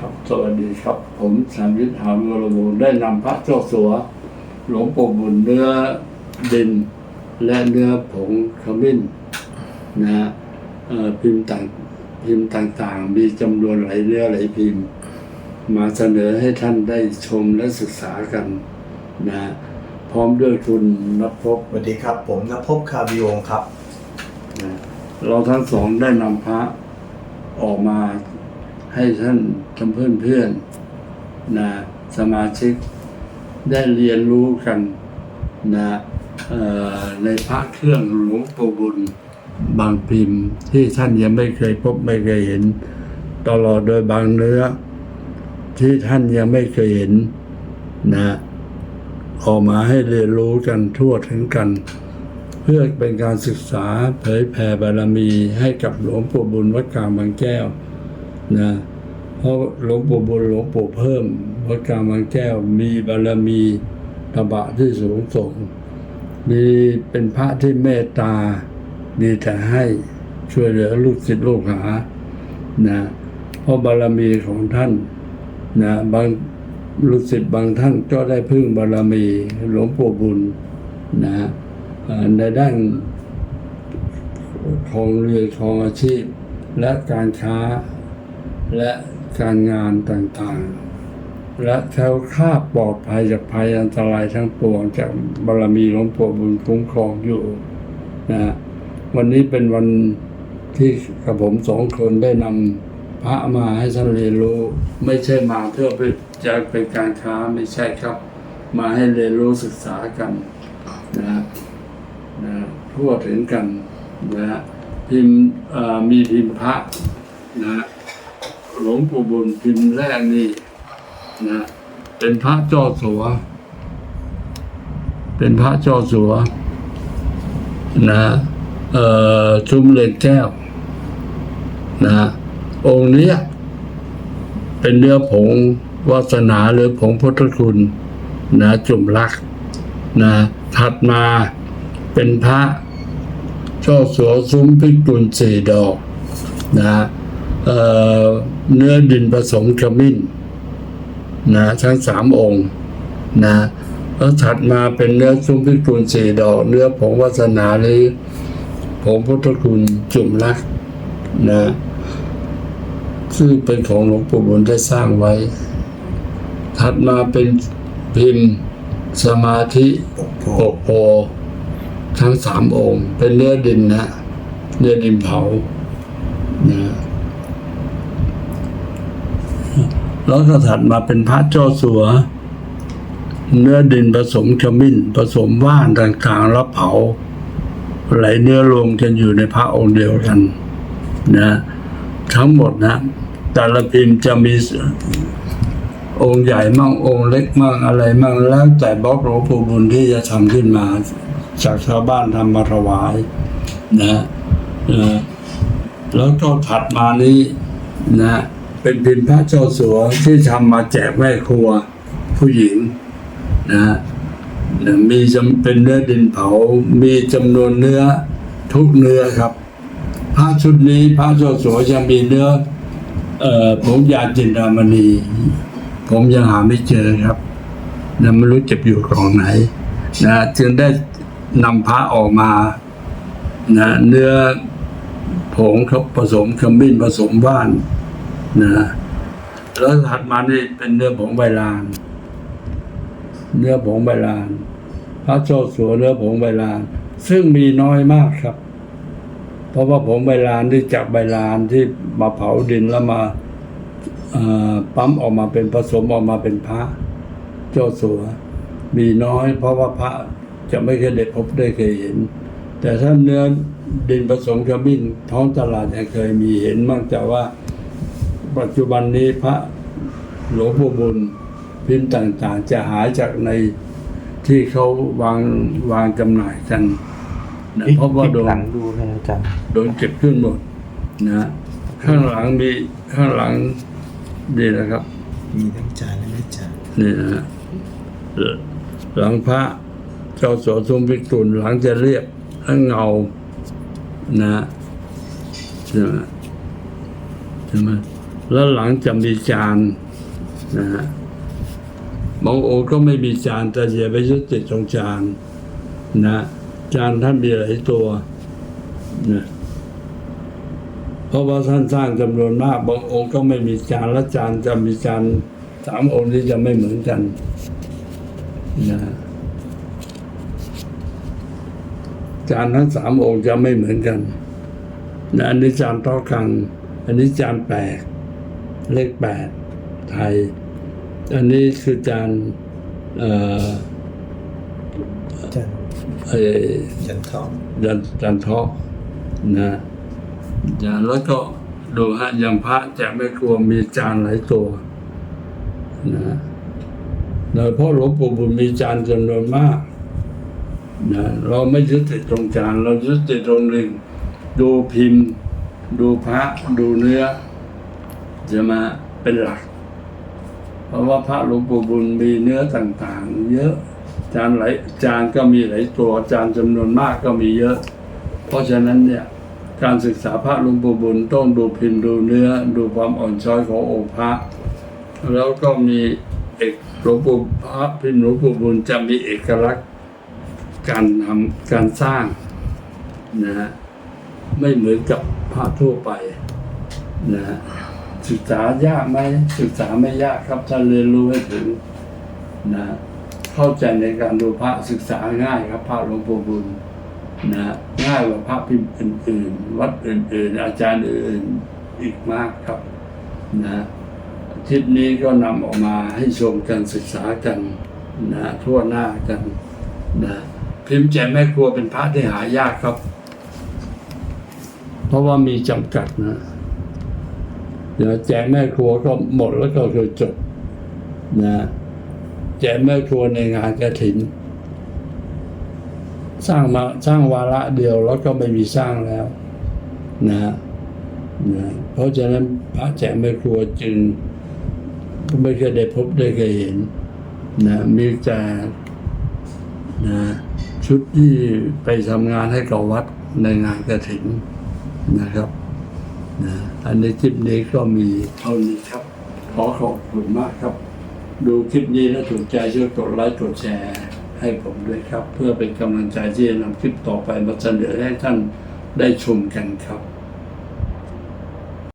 ครับสวัสดีครับ ผมสามวิทย์หามวรวงศ์ได้นำพระเจ้าสัว หลวงปู่บุญเนื้อดิน และเนื้อผงขมิ้นนะฮะเอ่อพิมพ์ต่างพิมพ์ต่างๆ มีจำนวนหลายเนื้อหลายพิมพ์ มาเสนอให้ท่านได้ชมและศึกษากันนะฮะพร้อมด้วยคุณนภพสวัสดีครับ ผมนภพคาบิวงศ์ครับ นะเราทั้งสองได้นำพระออกมา ให้ท่านทำเพื่อนเพื่อนๆนะสมาชิก ได้เรียนรู้กันนะในพระเครื่องหลวงปู่บุญบางพิมพ์ที่ท่านยังไม่เคยพบไม่เคยเห็น ตลอดโดยบางเนื้อ ที่ท่านยังไม่เคยเห็นนะออกมาให้เรียนรู้กันทั่วถึงกัน เพื่อเป็นการศึกษาเผยแผ่บารมีให้กับหลวงปู่บุญวัดกลางบางแก้ว นะเพราะหลวงปู่บุญหลวงปู่เพิ่มวัดกลางบางแก้วมีบารมีตบะที่สูงส่ง มีเป็นพระที่เมตตาดีแต่ให้ช่วยเหลือลูกศิษย์ลูกหานะเพราะบารมีของท่านนะบางลูกศิษย์บางท่านก็ได้พึ่งบารมีหลวงปู่บุญนะในด้านของเรือของอาชีพและการค้า และการงานต่างๆ และแคล้วคลาดปลอดภัยจากภัยอันตรายทั้งปวงจากบารมีหลวงปู่บุญคุ้มครองอยู่นะฮะวันนี้เป็นวันที่กับผมสองคนได้นำพระมาให้ท่านเรียนรู้ ไม่ใช่มาเพื่อไปจะเป็นการค้าไม่ใช่ครับ มาให้เรียนรู้ศึกษากันนะฮะนะทั่วถึงกันนะฮะพิมพ์มีพิมพ์พระนะ หลวงปู่บุญพิมพ์แรกนี่นะเป็นพระจอสัว เป็นพระจอสัวนะเอ่อชุมเหล็กแก้วนะองค์นี้เป็นเนื้อผงวาสนาหรือผงพุทธคุณนะจุ่มรักนะถัดมาเป็นพระช่อสัวซุ้มพิกุลสี่ดอกนะ เเนื้อดินผสมขมิ้นนะทั้งสามองค์นะแล้วถัดมาเป็นเนื้อซุ้มพิกุลสี่ดอก เนื้อผงวาสนาหรือผงพุทธคุณจุ่มรักนะซึ่งเป็นของหลวงปู่บุญได้สร้างไว้ ถัดมาเป็นพิมพ์สมาธิโพโปกโพทั้งสามองค์ เป็นเนื้อดินนะเนื้อดินเผานะ แล้วก็ถัดมาเป็นพระเจ้าสัว เนื้อดินผสมขมิ้นผสมว่านต่างๆแล้วเผา ไหลเนื้อรวมกันอยู่ในพระองค์เดียวกันนะทั้งหมดนะ แต่ละพิมพ์จะมีองค์ใหญ่มั่งองค์เล็กมั่งอะไรมั่งแล้วแต่บล็อกหลวงปู่บุญที่จะทำขึ้นมา จากชาวบ้านทำมาถวายนะแล้วก็ถัดมานี้นะ เป็นพิมพ์พระเจ้าสัวที่ทำมาแจกแม่ครัวผู้หญิงนะนะมีจำเป็นเนื้อดินเผา มีจำนวนเนื้อทุกเนื้อครับพระชุดนี้พระเจ้าสัวยังมีเนื้อ เอ่อผมยาจินดามณีผมยังหาไม่เจอครับนะไม่รู้จะอยู่กล่องไหนนะจึงได้นำพระออกมานะเนื้อผงเขาผสมขมิ้นผสมว่าน นะแล้วถัดมานี่เป็นเนื้อผงใบลาน เนื้อผงใบลาน พระโจสัวเนื้อผงใบลาน ซึ่งมีน้อยมากครับ เพราะว่าผงใบลานที่จากใบลานที่มาเผาดินแล้วมาปั๊มออกมาเป็นผสมออกมาเป็นพระเจ้าสัว มีน้อย เพราะว่าพระจะไม่เคยได้พบได้เคยเห็น แต่ถ้าเนื้อดินผสมขมิ้นท้องตลาดยังเคยมีเห็นบ้างแต่ว่า ปัจจุบันนี้พระหลวงปู่บุญพิมพ์ต่างๆ จะหาจากในที่เขาวางวางจำหน่ายกันนะเพราะว่าโดหลันงดูเลยอาจารย์โดนเก็บขึ้นหมดนะข้างหลังมีข้างหลังนี่นะครับ มีทั้งจานและไม่จานนี่นะฮะหลังพระเจ้าโสสุมพิกุลหลังจะเรียบและเงานะใช่ไหมใช่ไหม แล้วหลังจะมีจานนะฮะบางองค์ก็ไม่มีจานแต่อย่าไปยึดติดตรงจานนะจานท่านมีหลายตัวนะเพราะว่าท่านสร้างจำนวนมากบางองค์ก็ไม่มีจานและจานจะมีจานสามองค์นี้จะไม่เหมือนกันนะจานทั้งสามองค์จะไม่เหมือนกันนะอันนี้จานต๊ะกลางอันนี้จานแปด เลขแปดไทย อันนี้คือจานเอ่อจันเอ่อจันทองยันยันเทาะนะอย่าแล้วก็ดูฮะอย่างพระจะไม่กลัวมีจานหลายตัวนะโดยเพราะหลวงปู่บุญมีจานจำนวนมากนะเราไม่ยึดติดตรงจาน เรายึดติดตรงหนึ่งดูพิมพ์ ดูพระ ดูเนื้อ จะมาเป็นหลัก เพราะว่าพระหลวงปู่บุญมีเนื้อต่างๆ เยอะจานหลายจานก็มีหลายตัวจานจำนวนมากก็มีเยอะ เพราะฉะนั้นเนี่ยการศึกษาพระหลวงปู่บุญต้องดูพิมพ์ดูเนื้อดูความอ่อนช้อยขององค์พระ แล้วก็มีเอกหลวงปู่พระพิมพ์หลวงปู่บุญจะมีเอกลักษณ์การทำการสร้างนะฮะไม่เหมือนกับพระทั่วไปนะฮะ ศึกษายากไหมศึกษาไม่ยากครับถ้าเรียนรู้ให้ถึงนะเข้าใจในการดูพระศึกษาง่ายครับพระหลวงปู่บุญนะง่ายกว่าพระพิมพ์อื่นๆ วัดอื่น ๆ อาจารย์อื่นๆอีกมากครับนะอาทิตย์นี้ก็นำออกมาให้ชมกันศึกษากันนะทั่วหน้ากันนะพิมพ์แจกแม่ครัวเป็นพระที่หายากครับ เพราะว่ามีจำกัดนะ เดี๋ยวแจกแม่ครัวก็หมดแล้วก็คือจบนะแจกแม่ครัวในงานกระถิน สร้างมาสร้างวาระเดียวแล้วก็ไม่มีสร้างแล้วนะนะเพราะฉะนั้นพระแจกแม่ครัวจึงไม่เคยได้พบได้เคยเห็นนะมีแต่นะชุดที่ไปทำงานให้กับวัดในงานกระถินนะครับ นะอันในคลิปนี้ก็มีเท่านี้ครับ ขอขอบคุณมากครับ ดูคลิปนี้แล้วถูกใจช่วยกดไลค์กดแชร์ให้ผมด้วยครับ เพื่อเป็นกำลังใจที่จะนำคลิปต่อไปมาเสนอให้ท่านได้ชมกันครับ